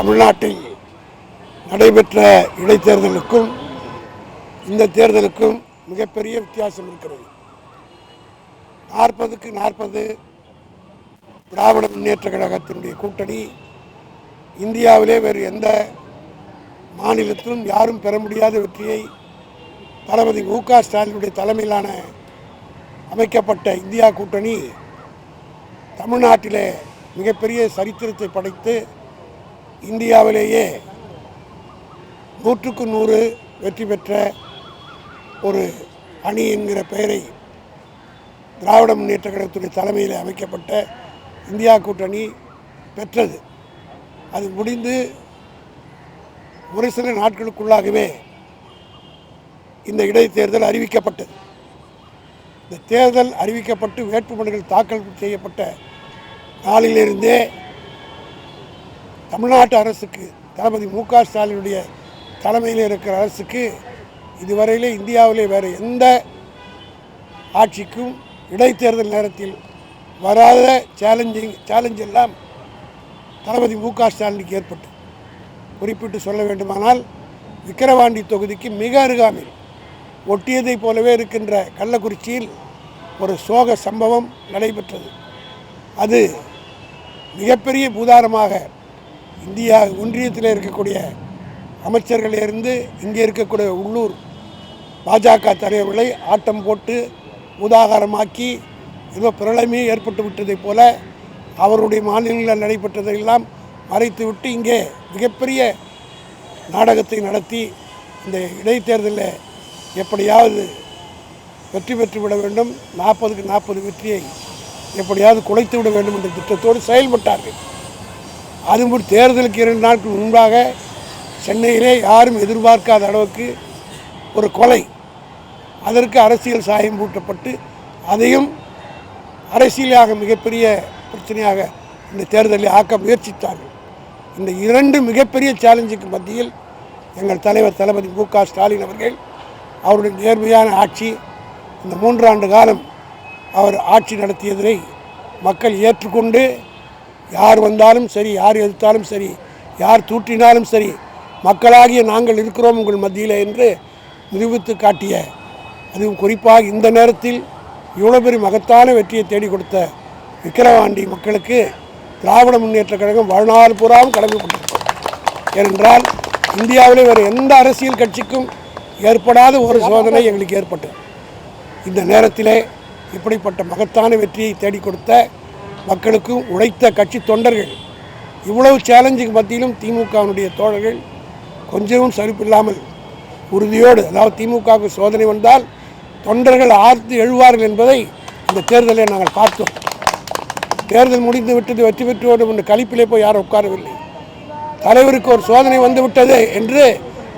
தமிழ்நாட்டில் நடைபெற்ற இடைத்தேர்தலுக்கும் இந்த தேர்தலுக்கும் மிகப்பெரிய வித்தியாசம் இருக்கிறது. நாற்பதுக்கு நாற்பது திராவிட முன்னேற்ற கழகத்தினுடைய கூட்டணி இந்தியாவிலே வேறு எந்த மாநிலத்திலும் யாரும் பெற முடியாத வெற்றியை தளபதி மு க ஸ்டாலினுடைய தலைமையிலான அமைக்கப்பட்ட இந்தியா கூட்டணி தமிழ்நாட்டிலே மிகப்பெரிய சரித்திரத்தை படைத்து இந்தியாவிலேயே நூற்றுக்கு நூறு வெற்றி பெற்ற ஒரு அணி என்கிற பெயரை திராவிட முன்னேற்ற கழகத்துடைய தலைமையில் அமைக்கப்பட்ட இந்தியா கூட்டணி பெற்றது. அது முடிந்து ஒரு சில நாட்களுக்குள்ளாகவே இந்த இடைத்தேர்தல் அறிவிக்கப்பட்டது. இந்த தேர்தல் அறிவிக்கப்பட்டு வேட்புமனுகள் தாக்கல் செய்யப்பட்ட நாளிலிருந்தே தமிழ்நாட்டு அரசுக்கு தளபதி மு க ஸ்டாலினுடைய தலைமையில் இருக்கிற அரசுக்கு இதுவரையிலே இந்தியாவிலே வேறு எந்த ஆட்சிக்கும் இடைத்தேர்தல் நேரத்தில் வராத சேலஞ்சிங் சேலஞ்ச் எல்லாம் தளபதி மு க ஸ்டாலினுக்கு ஏற்பட்டு குறிப்பிட்டு சொல்ல வேண்டுமானால் விக்கிரவாண்டி தொகுதிக்கு மிக அருகாமையில் ஒட்டியதைப் போலவே இருக்கின்ற கள்ளக்குறிச்சியில் ஒரு சோக சம்பவம் நடைபெற்றது. அது மிகப்பெரிய பூதாரமாக இந்தியா ஒன்றியத்தில் இருக்கக்கூடிய அமைச்சர்களிலிருந்து இங்கே இருக்கக்கூடிய உள்ளூர் பாஜக தலைவர்களை ஆட்டம் போட்டு உதாகாரமாக்கி ஏதோ பிரளமே ஏற்பட்டு விட்டதைப் போல அவருடைய மாநிலங்களில் நடைபெற்றதையெல்லாம் மறைத்துவிட்டு இங்கே மிகப்பெரிய நாடகத்தை நடத்தி இந்த இடைத்தேர்தலில் எப்படியாவது வெற்றி பெற்று விட வேண்டும் நாற்பதுக்கு நாற்பது வெற்றியை எப்படியாவது குலைத்து விட வேண்டும் என்ற திட்டத்தோடு செயல்பட்டார்கள். அதுபோல் தேர்தலுக்கு இரண்டு நாட்கள் முன்பாக சென்னையிலே யாரும் எதிர்பார்க்காத அளவுக்கு ஒரு கொலை அதற்கு அரசியல் சாயம் பூட்டப்பட்டு அதையும் அரசியலாக மிகப்பெரிய பிரச்சனையாக இந்த தேர்தலில் ஆக்க முயற்சித்தார்கள். இந்த இரண்டு மிகப்பெரிய சேலஞ்சுக்கு மத்தியில் எங்கள் தலைவர் தளபதி மு க ஸ்டாலின் அவர்கள் அவருடைய நேர்மையான ஆட்சி இந்த மூன்றாண்டு காலம் அவர் ஆட்சி நடத்தியதை மக்கள் ஏற்றுக்கொண்டு யார் வந்தாலும் சரி யார் எதிர்த்தாலும் சரி யார் தூற்றினாலும் சரி மக்களாகிய நாங்கள் இருக்கிறோம் உங்கள் மத்தியில் என்று நிரூபித்து காட்டிய அதுவும் குறிப்பாக இந்த நேரத்தில் இவ்வளோ பெரிய மகத்தான வெற்றியை தேடி கொடுத்த விக்கிரவாண்டி மக்களுக்கு திராவிட முன்னேற்ற கழகம் வாழ்நாள் பூராவும் கடமைப்பட்டிருக்கும் ஏனென்றால் இந்தியாவிலே வேறு எந்த அரசியல் கட்சிக்கும் ஏற்படாத ஒரு சோதனை எங்களுக்கு ஏற்பட்டது. இந்த நேரத்திலே இப்படிப்பட்ட மகத்தான வெற்றியை தேடி கொடுத்த மக்களுக்கும் உழைத்த கட்சி தொண்டர்கள் இவ்வளவு சேலஞ்சுக்கு மத்தியிலும் திமுகவினுடைய தோழர்கள் கொஞ்சமும் சலிப்பில்லாமல் உறுதியோடு அதாவது திமுகவுக்கு சோதனை வந்தால் தொண்டர்கள் ஆர்த்து எழுவார்கள் என்பதை இந்த தேர்தலை நாங்கள் பார்த்தோம். தேர்தல் முடிந்து விட்டது வெற்றி பெற்று வேண்டும் என்று கழிப்பிலே போய் யாரும் உட்காரவில்லை. தலைவருக்கு ஒரு சோதனை வந்துவிட்டது என்று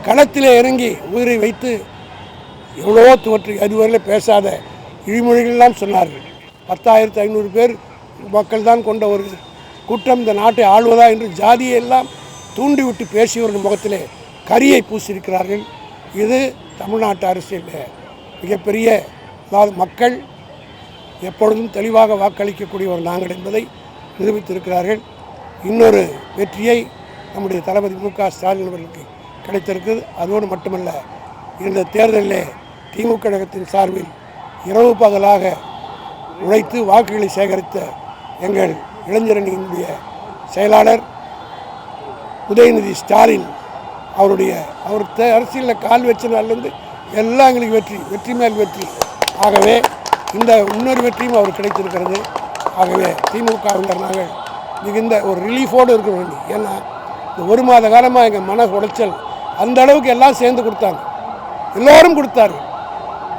களத்திலே இறங்கி உயிரை வைத்து எவ்வளவோ துவற்றி அதுவரையில் பேசாத இழிமொழிகள்லாம் சொன்னார்கள். பத்தாயிரத்து ஐநூறு பேர் மக்கள் தான் கொண்ட ஒரு குற்றம். இந்த நாட்டை ஆள்வதா என்று ஜாதியை எல்லாம் தூண்டிவிட்டு பேசியவர்கள் முகத்திலே கரியை பூசியிருக்கிறார்கள். இது தமிழ்நாட்டு அரசியலில் மிகப்பெரிய அதாவது மக்கள் எப்பொழுதும் தெளிவாக வாக்களிக்கக்கூடியவர் நாங்கள் என்பதை நிரூபித்திருக்கிறார்கள். இன்னொரு வெற்றியை நம்முடைய தளபதி மு க ஸ்டாலின் அவர்களுக்கு கிடைத்திருக்குது அதோடு மட்டுமல்ல இந்த தேர்தலிலே திமுக கழகத்தின் சார்பில் இரவு பகலாக உழைத்து வாக்குகளை சேகரித்த எங்கள் இளைஞரணியினுடைய செயலாளர் உதயநிதி ஸ்டாலின் அவருடைய அவர் அரசியலில் கால் வச்ச நாள்லேருந்து எல்லாம் எங்களுக்கு வெற்றி வெற்றி மேல் வெற்றி. ஆகவே இந்த இன்னொரு வெற்றியும் அவர் கிடைத்திருக்கிறது. ஆகவே திமுகவினர் நாங்கள் மிகுந்த ஒரு ரிலீஃபோடு இருக்க வேண்டும் ஏன்னா இந்த ஒரு மாத காலமாக எங்கள் மன உளைச்சல் அந்த அளவுக்கு எல்லாம் சேர்ந்து கொடுத்தாங்க. எல்லோரும் கொடுத்தார்கள்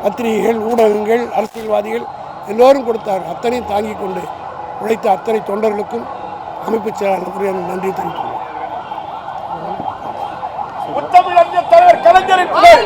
பத்திரிகைகள் ஊடகங்கள் அரசியல்வாதிகள் எல்லோரும் கொடுத்தார்கள் அத்தனையும் தாங்கிக் கொண்டு உழைத்த அத்தனை தொண்டர்களுக்கும் அமைப்பு செயலாளர் நன்றி தெரிவித்துள்ளேன் முத்தமிழறிஞர் தலைவர் கலைஞரின் புகழ்.